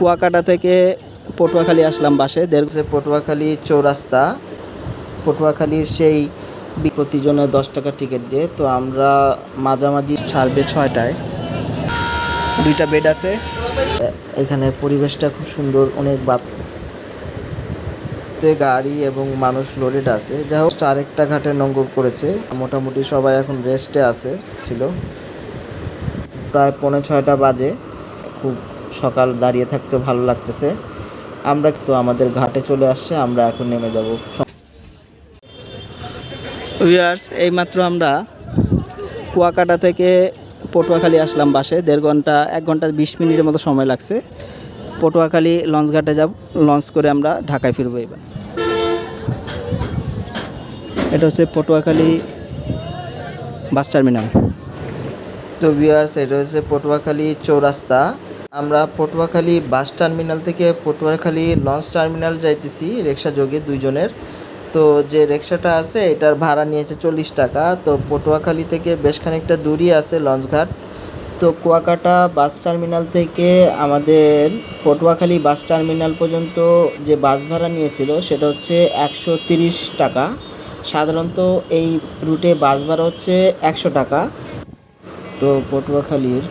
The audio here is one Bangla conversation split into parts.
কুয়াকাটা থেকে পটুয়াখালী আসলাম বাসে। দেড় যে পটুয়াখালী চৌরাস্তা। পটুয়াখালীর সেই প্রতিজনে দশ টাকা টিকিট দিয়ে, তো আমরা মাঝামাঝি ছাড়বে ছয়টায়। দুইটা বেড আছে। এখানে পরিবেশটা খুব সুন্দর, অনেক বাত গাড়ি এবং মানুষ লোডেড আছে। যাই হোক আরেকটা ঘাটে নোঙ্গর করেছে। মোটামুটি সবাই এখন রেস্টে আছে, ছিল। প্রায় পৌনে ছয়টা বাজে। খুব সকাল দাঁড়িয়ে থাকতে ভালো লাগতেছে। আমরা তো আমাদের ঘাটে চলে আসছে, আমরা এখন নেমে যাব। ভিউয়ার্স, এইমাত্র আমরা কুয়াকাটা থেকে পটুয়াখালী আসলাম বাসে। দেড় ঘণ্টা, এক ঘণ্টা বিশ মিনিটের মতো সময় লাগছে। পটুয়াখালী লঞ্চ ঘাটে যাব, লঞ্চ করে আমরা ঢাকায় ফিরবো এবার। এটা হচ্ছে পটুয়াখালী বাস টার্মিনাল। তো ভিউয়ার্স, এটা হচ্ছে পটুয়াখালী চৌরাস্তা। আমরা পটুয়াখালী বাস টার্মিনাল থেকে পটুয়াখালী লঞ্চ টার্মিনাল যাইতেছি, রিক্সা যোগে দুইজনের। তো যে রিক্সাটা আছে, এটার ভাড়া নিয়েছে চল্লিশ টাকা। তো পটুয়াখালী থেকে বেশ খানিকটা দূরই আছে লঞ্চঘাট তো কুয়াকাটা বাস টার্মিনাল থেকে আমাদের পটুয়াখালী বাস টার্মিনাল পর্যন্ত যে বাস ভাড়া নিয়েছিল, সেটা হচ্ছে একশো তিরিশ টাকা। সাধারণত এই রুটে বাস ভাড়া হচ্ছে একশো টাকা। তো পটুয়াখালীর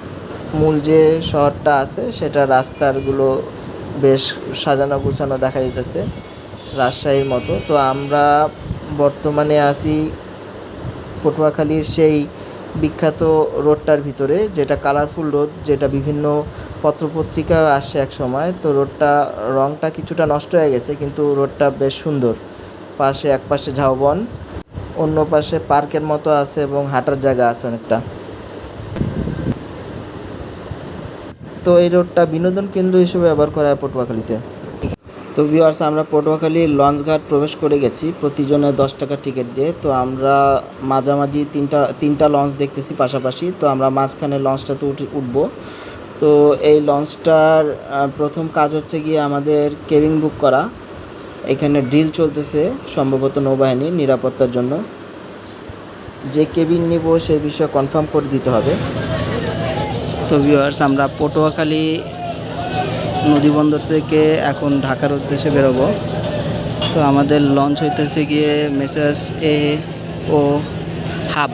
মূল যে শহরটা আছে, সেটা রাস্তারগুলো বেশ সাজানো গুছানো দেখা যেতেছে রাজশাহীর মতো। তো আমরা বর্তমানে আছি পটুয়াখালীর সেই বিখ্যাত রোডটার ভিতরে, যেটা কালারফুল রোড, যেটা বিভিন্ন পত্রপত্রিকা আসে এক সময়। তো রোডটা রংটা কিছুটা নষ্ট হয়ে গেছে, কিন্তু রোডটা বেশ সুন্দর। পাশে এক পাশে ঝাউবন, অন্য পাশে পার্কের মতো আছে এবং হাঁটার জায়গা আছে অনেকটা। তো এই রোডটা বিনোদন কেন্দ্র হিসেবে ব্যবহার করা হয় পটুয়াখালীতে। তো ভিউয়ার্স আমরা পটুয়াখালী লঞ্চঘাট প্রবেশ করে গেছি। প্রতিজনে দশ টাকা টিকিট দিয়ে। তো আমরা মাঝামাঝি তিনটা তিনটা লঞ্চ দেখতেছি পাশাপাশি। তো আমরা মাঝখানে লঞ্চটাতে উঠে, উঠবো। তো এই লঞ্চটার প্রথম কাজ হচ্ছে গিয়ে আমাদের কেবিন বুক করা। এখানে ড্রিল চলতেছে সম্ভবত নৌবাহিনীর নিরাপত্তার জন্য। যে কেবিন নিব সেই বিষয়ে কনফার্ম করে দিতে হবে। তো ভিউয়ার্স আমরা পটুয়াখালী নদীবন্দর থেকে এখন ঢাকার উদ্দেশ্যে বেরোবো। তো আমাদের লঞ্চ হইতেছে গিয়ে মেসেজ এ ও হাব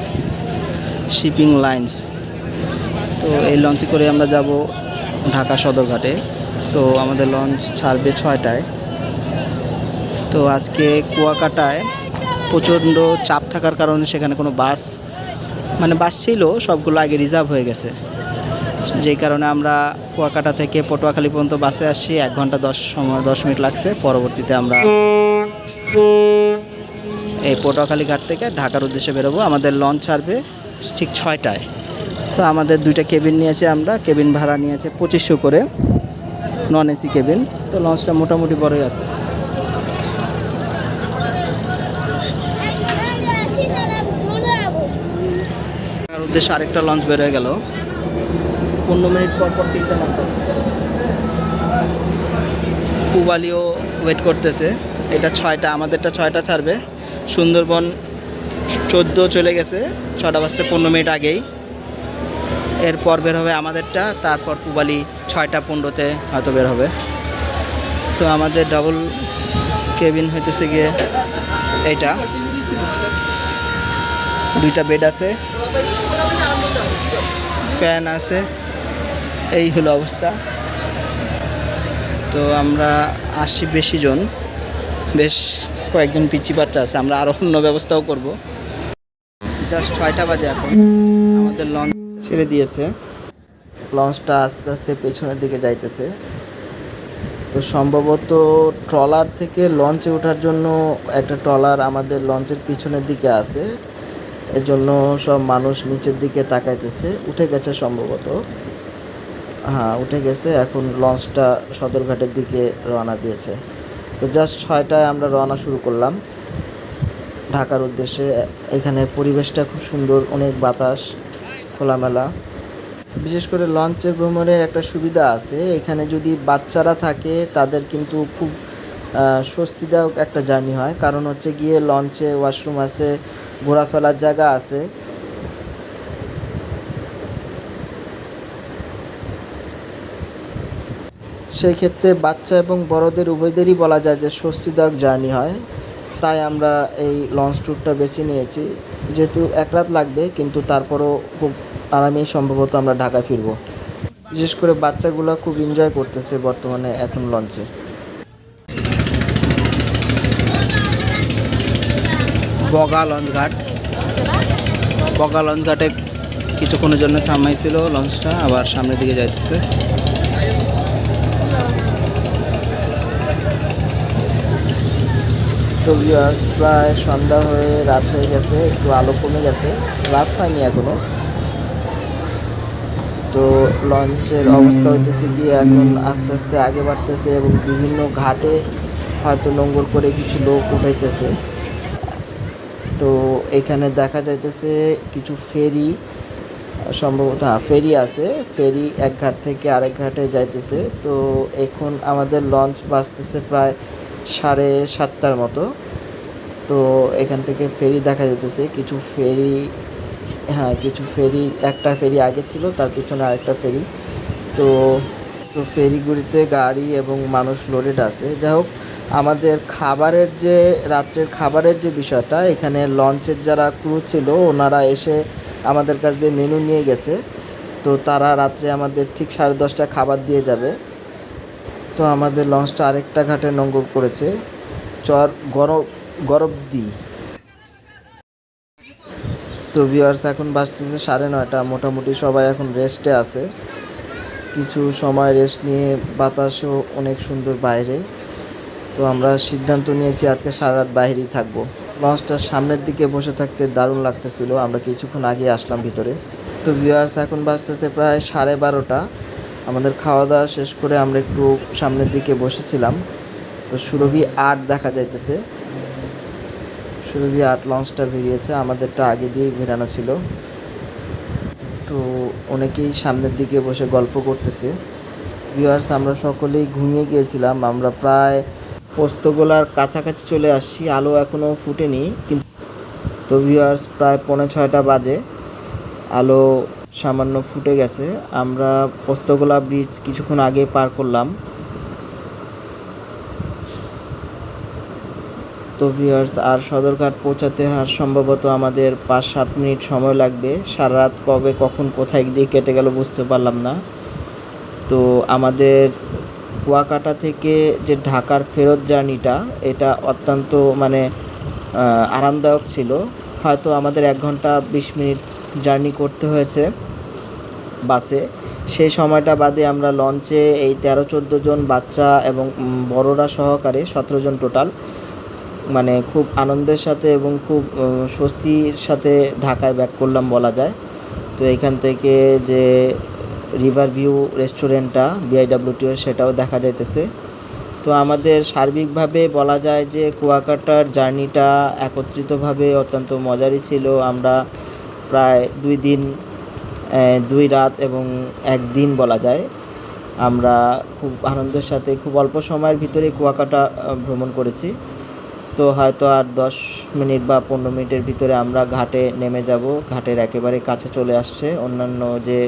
শিপিং লাইন্স তো এই লঞ্চে করে আমরা যাব ঢাকা সদরঘাটে তো আমাদের লঞ্চ ছাড়বে ছয়টায়। তো আজকে কুয়াকাটায় প্রচণ্ড চাপ থাকার কারণে সেখানে কোনো বাস মানে বাস ছিল, সবগুলো আগে রিজার্ভ হয়ে গেছে। যেই কারণে আমরা কুয়াকাটা থেকে পটুয়াখালী পর্যন্ত বাসে আসছি এক ঘণ্টা দশ সময় দশ মিনিট লাগছে। পরবর্তীতে আমরা এই পটুয়াখালী ঘাট থেকে ঢাকার উদ্দেশ্যে বেরোবো। আমাদের লঞ্চ ছাড়বে ঠিক ছয়টায়। তো আমাদের দুইটা কেবিন নিয়েছে আমরা। কেবিন ভাড়া নিয়েছে পঁচিশশো করে। নন এসি কেবিন তো লঞ্চটা মোটামুটি বড়ই আছে। উদ্দেশ্যে আরেকটা লঞ্চ বেরোয় গেল। পনেরো মিনিট পর পর তিনটা আছে পুবালিও ওয়েট করতেছে। এটা ছয়টা, আমাদেরটা ছয়টা ছাড়বে। সুন্দরবন চোদ্দ চলে গেছে, ছটা বাজতে পনেরো মিনিট আগেই। এরপর বের হবে আমাদেরটা, তারপর পুবালি ছয়টা পনেরোতে হয়তো বের হবে। তো আমাদের ডাবল কেবিন হইতেছে গিয়ে এইটা। দুইটা বেড আছে। ফ্যান আছে। এই হলো অবস্থা। তো আমরা আসছি বেশি জন, বেশ কয়েকজন পিচ্ছি বাচ্চা আছে, আমরা আরও অন্য ব্যবস্থাও করব। জাস্ট ছয়টা বাজে এখন, আমাদের লঞ্চ ছেড়ে দিয়েছে। লঞ্চটা আস্তে আস্তে পেছনের দিকে যাইতেছে। তো সম্ভবত ট্রলার থেকে লঞ্চে ওঠার জন্য একটা ট্রলার আমাদের লঞ্চের পিছনের দিকে আছে। এজন্য সব মানুষ নিচের দিকে তাকাইতেছে, উঠে গেছে সম্ভবত। হ্যাঁ উঠে গেছে। এখন লঞ্চটা সদরঘাটের দিকে রওনা দিয়েছে। তো জাস্ট ছয়টায় আমরা রওনা শুরু করলাম। ঢাকার উদ্দেশ্যে এখানের পরিবেশটা খুব সুন্দর, অনেক বাতাস, খোলামেলা। বিশেষ করে লঞ্চের ভ্রমণের একটা সুবিধা আছে। এখানে যদি বাচ্চারা থাকে, তাদের কিন্তু খুব স্বস্তিদায়ক একটা জার্নি হয়। কারণ হচ্ছে গিয়ে লঞ্চে ওয়াশরুম আছে, ঘোরাফেরার জায়গা আছে। সেই ক্ষেত্রে বাচ্চা এবং বড়দের, উভয়দেরই বলা যায় যে স্বস্তিদায়ক জার্নি হয়। তাই আমরা এই লঞ্চ ট্যুরটা বেছে নিয়েছি। যেহেতু এক রাত লাগবে, কিন্তু তারপরও খুব আরামেই সম্ভবত আমরা ঢাকায় ফিরবো। বিশেষ করে বাচ্চাগুলো খুব এনজয় করতেছে বর্তমানে এখন লঞ্চে। বগা লঞ্চ ঘাট। বগা লঞ্চ ঘাটে কিছুক্ষণের জন্য থামাইছিল লঞ্চটা, আবার সামনের দিকে যাইতেছে। তো ভিউয়ার্স প্রায় সন্ধ্যা হয়ে রাত হয়ে গেছে একটু আলো কমে গেছে। রাত হয়নি এখনও। তো লঞ্চের অবস্থা হইতেছে গিয়ে এখন আস্তে আস্তে আগে বাড়তেছে এবং বিভিন্ন ঘাটে হয়তো নোঙ্গর করে কিছু লোক উঠাইতেছে। তো এখানে দেখা যাইতেছে কিছু ফেরি সম্ভবত হ্যাঁ ফেরি আছে। ফেরি এক ঘাট থেকে আরেক ঘাটে যাইতেছে। তো এখন আমাদের লঞ্চ বাজতেছে প্রায় সাড়ে সাতটার মতো। তো এখান থেকে ফেরি দেখা যেতেছে কিছু ফেরি হ্যাঁ কিছু ফেরি, একটা ফেরি আগে ছিল, তার পিছনে আরেকটা ফেরি। তো তো ফেরিগুলিতে গাড়ি এবং মানুষ লোডেড আছে। যাই হোক আমাদের খাবারের যে, রাত্রের খাবারের যে বিষয়টা, এখানে লঞ্চের যারা ক্রু ছিল, ওনারা এসে আমাদের কাছ দিয়ে মেনু নিয়ে গেছে। তো তারা রাত্রে আমাদের ঠিক সাড়ে দশটা খাবার দিয়ে যাবে। তো আমাদের লঞ্চটা আরেকটা ঘাটে নোঙ্গর করেছে। চর গরব, গরবদি। তো ভিউয়ার্স এখন বাজতেছে সাড়ে নয়টা। মোটামুটি সবাই এখন রেস্টে আছে। কিছু সময় রেস্ট নিয়ে বাতাসও অনেক সুন্দর বাইরে। তো আমরা সিদ্ধান্ত নিয়েছি আজকে সারা রাত বাইরেই থাকব। লঞ্চটার সামনের দিকে বসে থাকতে দারুণ লাগতেছিল। আমরা কিছুক্ষণ আগে আসলাম ভিতরে। তো ভিউয়ার্স এখন বাজতেছে প্রায় সাড়ে বারোটা। আমাদের খাওয়া দাওয়া শেষ করে আমরা একটু সামনের দিকে বসেছিলাম। তো সুরভি আট দেখা যাইতেছে। সুরভি আট লঞ্চটা বেরিয়েছে আমাদেরটা আগে দিয়ে বেরানো ছিল। তো অনেকেই সামনের দিকে বসে গল্প করতেছে। ভিউয়ার্স আমরা সকলেই ঘুমিয়ে গিয়েছিলাম। আমরা প্রায় পোস্তগোলার কাছাকাছি চলে আসছি। আলো এখনও ফুটেনি, কিন্তু তো ভিউয়ার্স প্রায় পৌনে ছয়টা বাজে। আলো সামান্য ফুটে গেছে। আমরা পোস্তগোলা ব্রিজ কিছুক্ষণ আগে পার করলাম। তো ভিউয়ার্স আর সদরঘাট পৌঁছাতে আর সম্ভবত আমাদের পাঁচ সাত মিনিট সময় লাগবে। সারা রাত কবে, কখন, কোথায় দিয়ে কেটে গেল বুঝতে পারলাম না। তো আমাদের কুয়াকাটা থেকে যে ঢাকার ফেরত জার্নিটা, এটা অত্যন্ত মানে আরামদায়ক ছিল। হয়তো আমাদের এক ঘণ্টা বিশ মিনিট জার্নি করতে হয়েছে বাসে। সেই সময়টা বাদে আমরা লঞ্চে এই তেরো, চোদ্দ জন বাচ্চা এবং বড়রা সহকারে সতেরো জন টোটাল মানে খুব আনন্দের সাথে এবং খুব স্বস্তির সাথে ঢাকায় ব্যাক করলাম বলা যায়। তো এখান থেকে যে রিভার ভিউ রেস্টুরেন্টটা বিআইডাব্লিউটিও সেটাও দেখা যাইতেছে। তো আমাদের সার্বিকভাবে বলা যায় যে কুয়াকাটার জার্নিটা একত্রিতভাবে অত্যন্ত মজারই ছিল। আমরা প্রায় দুই দিন দুই রাত এবং একদিন বলা যায়। আমরা খুব আনন্দের সাথে খুব অল্প সময়ের ভিতরে কুয়াকাটা ভ্রমণ করেছি। তো হয়তো আর দশ মিনিট বা পনেরো মিনিটের ভিতরে আমরা ঘাটে নেমে যাব। ঘাটের একেবারে কাছে চলে আসছে। অন্যান্য যে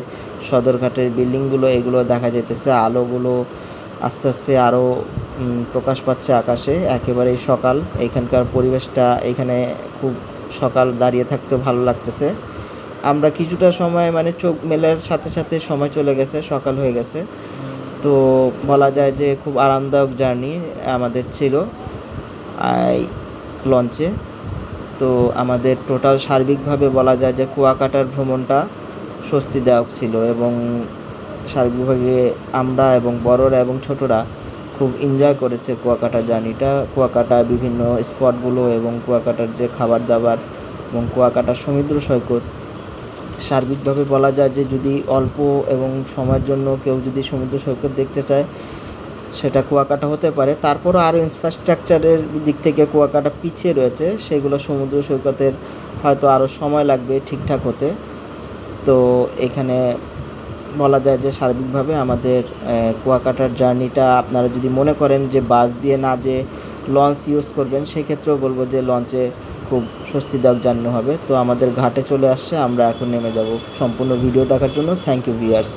সদরঘাটের বিল্ডিংগুলো, এগুলো দেখা যেতেছে আলোগুলো আস্তে আস্তে আরও প্রকাশ পাচ্ছে আকাশে। একেবারেই সকাল। এখানকার পরিবেশটা এখানে খুব সকাল দাঁড়িয়ে থাকতে ভালো লাগতেছে। আমরা কিছুটা সময় মানে চোখ মেলার সাথে সাথে সময় চলে গেছে, সকাল হয়ে গেছে। তো বলা যায় যে খুব আরামদায়ক জার্নি আমাদের ছিল লঞ্চে। তো আমাদের টোটাল সার্বিকভাবে বলা যায় যে কুয়াকাটার ভ্রমণটা স্বস্তিদায়ক ছিল এবং সার্বিকভাবে আমরা এবং বড়রা এবং ছোটরা খুব এনজয় করেছে কুয়াকাটা জার্নিটা। কুয়াকাটার বিভিন্ন স্পটগুলো এবং কুয়াকাটার যে খাবার দাবার এবং কুয়াকাটার সমুদ্র সৈকত সার্বিকভাবে বলা যায় যে যদি অল্প এবং সময়ের জন্য কেউ যদি সমুদ্র সৈকত দেখতে চায়, সেটা কুয়াকাটা হতে পারে। তারপরও আরও ইনফ্রাস্ট্রাকচারের দিক থেকে কুয়াকাটা পিছিয়ে রয়েছে, সেগুলো সমুদ্র সৈকতের হয়তো আরও সময় লাগবে ঠিকঠাক হতে। তো এখানে বলা যায় যে সার্বিকভাবে আমাদের কুয়াকাটার জার্নিটা আপনারা যদি মনে করেন যে বাস দিয়ে না যে লঞ্চ ইউজ করবেন, সেক্ষেত্রেও বলব যে লঞ্চে খুব স্বস্তিদায়ক জার্নি হবে। তো আমাদের ঘাটে চলে আসছে, আমরা এখন নেমে যাব। সম্পূর্ণ ভিডিও দেখার জন্য থ্যাংক ইউ ভিয়ার্স